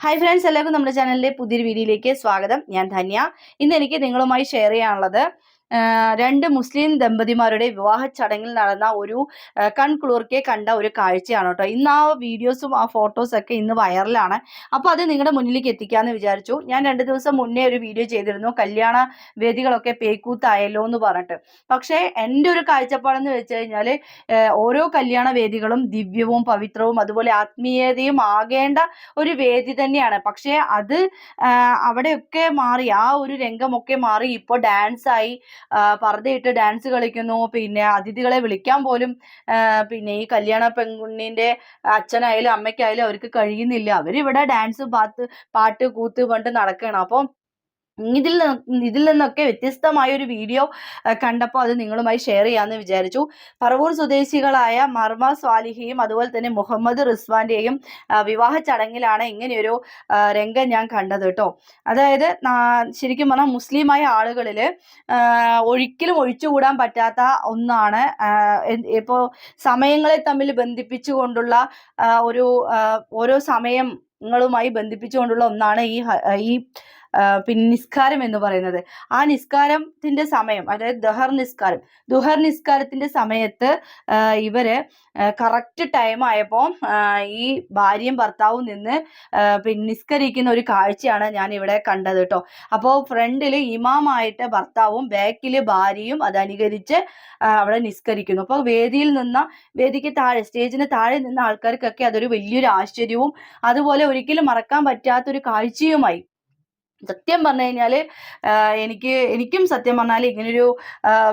Hi friends എല്ലാവർക്കും നമ്മുടെ ചാനലിലെ പുതിയൊരു വീഡിയോയിലേക്ക് സ്വാഗതം. ഞാൻ ധന്യ. ഇന്ന് എനിക്ക് നിങ്ങളുമായി ഷെയർ ചെയ്യാനുള്ളത് രണ്ട് മുസ്ലിം ദമ്പതിമാരുടെ വിവാഹ ചടങ്ങിൽ നടന്ന ഒരു കൺകുളിർക്കെ കണ്ട ഒരു കാഴ്ചയാണ് കേട്ടോ. ഇന്ന് ആ വീഡിയോസും ആ ഫോട്ടോസ് ഒക്കെ ഇന്ന് വൈറലാണ്. അപ്പോൾ അത് നിങ്ങളുടെ മുന്നിലേക്ക് എത്തിക്കാമെന്ന് വിചാരിച്ചു. ഞാൻ രണ്ട് ദിവസം മുന്നേ ഒരു വീഡിയോ ചെയ്തിരുന്നു. കല്യാണ വേദികളൊക്കെ പേക്കൂത്തായല്ലോ എന്ന് പറഞ്ഞിട്ട്. പക്ഷേ എന്റെ ഒരു കാഴ്ചപ്പാടെന്ന് വെച്ച് കഴിഞ്ഞാൽ ഓരോ കല്യാണ വേദികളും ദിവ്യവും പവിത്രവും അതുപോലെ ആത്മീയതയും ആകേണ്ട ഒരു വേദി തന്നെയാണ്. പക്ഷേ അത് അവിടെയൊക്കെ മാറി ആ ഒരു രംഗമൊക്കെ മാറി ഇപ്പോൾ ഡാൻസായി പർദ്ദയിട്ട് ഡാൻസ് കളിക്കുന്നു. പിന്നെ അതിഥികളെ വിളിക്കാൻ പോലും പിന്നെ ഈ കല്യാണ പെൺകുഞ്ഞിന്റെ അച്ഛനായാലും അമ്മയ്ക്കായാലും അവർക്ക് കഴിയുന്നില്ല. അവരിവിടെ ഡാൻസ് പാത്ത് പാട്ട് കൂത്ത് കൊണ്ട് നടക്കണം അപ്പം ഇതിൽ ഇതിൽ നിന്നൊക്കെ വ്യത്യസ്തമായ ഒരു വീഡിയോ കണ്ടപ്പോൾ അത് നിങ്ങളുമായി ഷെയർ ചെയ്യാമെന്ന് വിചാരിച്ചു. പറവൂർ സ്വദേശികളായ മർമ സ്വാലിഹിയും അതുപോലെ തന്നെ മുഹമ്മദ് റിസ്വാന്റെയും വിവാഹ ചടങ്ങിലാണ് ഇങ്ങനെയൊരു രംഗം ഞാൻ കണ്ടത് കേട്ടോ. അതായത് ശരിക്കും പറഞ്ഞാൽ മുസ്ലിമായ ആളുകളിൽ ഒരിക്കലും ഒഴിച്ചുകൂടാൻ പറ്റാത്ത ഒന്നാണ് ഇപ്പോൾ സമയങ്ങളെ തമ്മിൽ ബന്ധിപ്പിച്ചുകൊണ്ടുള്ള ഒരു ഓരോ സമയങ്ങളുമായി ബന്ധിപ്പിച്ചുകൊണ്ടുള്ള ഒന്നാണ് ഈ ഈ പിന്നെ നിസ്കാരം എന്ന് പറയുന്നത്. ആ നിസ്കാരത്തിന്റെ സമയം അതായത് ദഹർ നിസ്കാരം. ദുഹർ നിസ്കാരത്തിന്റെ സമയത്ത് ഇവർ കറക്റ്റ് ടൈം ആയപ്പോൾ ഈ ഭാര്യയും ഭർത്താവും നിന്ന് പിന്നെ നിസ്കരിക്കുന്ന ഒരു കാഴ്ചയാണ് ഞാൻ ഇവിടെ കണ്ടത് കേട്ടോ അപ്പോൾ ഫ്രണ്ടിൽ ഇമാമായിട്ട് ഭർത്താവും ബാക്കിൽ ഭാര്യയും അത് അനുകരിച്ച് അവിടെ നിസ്കരിക്കുന്നു. അപ്പോൾ വേദിയിൽ നിന്ന വേദിക്ക് താഴെ സ്റ്റേജിന് താഴെ നിന്ന ആൾക്കാർക്കൊക്കെ അതൊരു വലിയൊരു ആശ്ചര്യവും അതുപോലെ ഒരിക്കലും മറക്കാൻ പറ്റാത്തൊരു കാഴ്ചയുമായി സത്യം പറഞ്ഞു കഴിഞ്ഞാൽ എനിക്ക് എനിക്കും സത്യം പറഞ്ഞാൽ ഇങ്ങനൊരു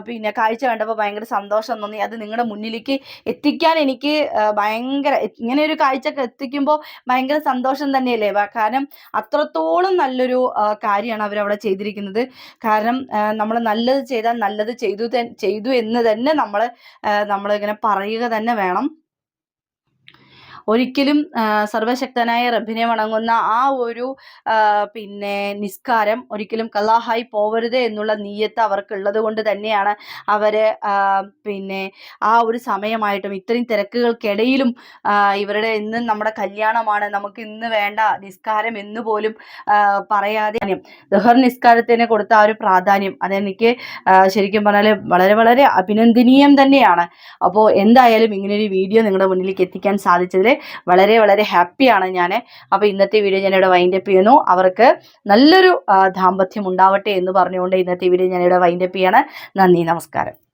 പിന്നെ കാഴ്ച കണ്ടപ്പോൾ ഭയങ്കര സന്തോഷം തോന്നി. അത് നിങ്ങളുടെ മുന്നിലേക്ക് എത്തിക്കാൻ എനിക്ക് ഭയങ്കര ഇങ്ങനെ ഒരു കാഴ്ച എത്തിക്കുമ്പോൾ ഭയങ്കര സന്തോഷം തന്നെയല്ലേ? കാരണം അത്രത്തോളം നല്ലൊരു കാര്യമാണ് അവരവിടെ ചെയ്തിരിക്കുന്നത്. കാരണം നമ്മൾ നല്ലത് ചെയ്താൽ നല്ലത് ചെയ്തു ചെയ്തു എന്ന് തന്നെ നമ്മൾ നമ്മളിങ്ങനെ പറയുക തന്നെ വേണം. ഒരിക്കലും സർവശക്തനായ റബ്ബിനെ വണങ്ങുന്ന ആ ഒരു പിന്നെ നിസ്കാരം ഒരിക്കലും കലാഹായി പോവരുത് എന്നുള്ള നീയത്ത് അവർക്കുള്ളത് കൊണ്ട് തന്നെയാണ് അവർ പിന്നെ ആ ഒരു സമയമായിട്ടും ഇത്രയും തിരക്കുകൾക്കിടയിലും ഇവരുടെ ഇന്ന് നമ്മുടെ കല്യാണമാണ് നമുക്ക് ഇന്ന് വേണ്ട നിസ്കാരം എന്ന് പോലും പറയാതെ ദഹർ നിസ്കാരത്തിന് കൊടുത്ത ആ ഒരു പ്രാധാന്യം അതെനിക്ക് ശരിക്കും പറഞ്ഞാൽ വളരെ വളരെ അഭിനന്ദനീയം തന്നെയാണ്. അപ്പോൾ എന്തായാലും ഇങ്ങനൊരു വീഡിയോ നിങ്ങളുടെ മുന്നിലേക്ക് എത്തിക്കാൻ സാധിച്ചതിൽ വളരെ വളരെ ഹാപ്പിയാണ് ഞാൻ അപ്പോൾ ഇന്നത്തെ വീഡിയോ ഞാൻ ഞാനിവിടെ വൈൻഡപ്പ് ചെയ്യുന്നു. അവർക്ക് നല്ലൊരു ദാമ്പത്യം ഉണ്ടാവട്ടെ എന്ന് പറഞ്ഞുകൊണ്ട് ഇന്നത്തെ വീഡിയോ ഞാൻ ഞാനിവിടെ വൈൻഡപ്പ് ചെയ്യാണ്. നന്ദി നമസ്കാരം.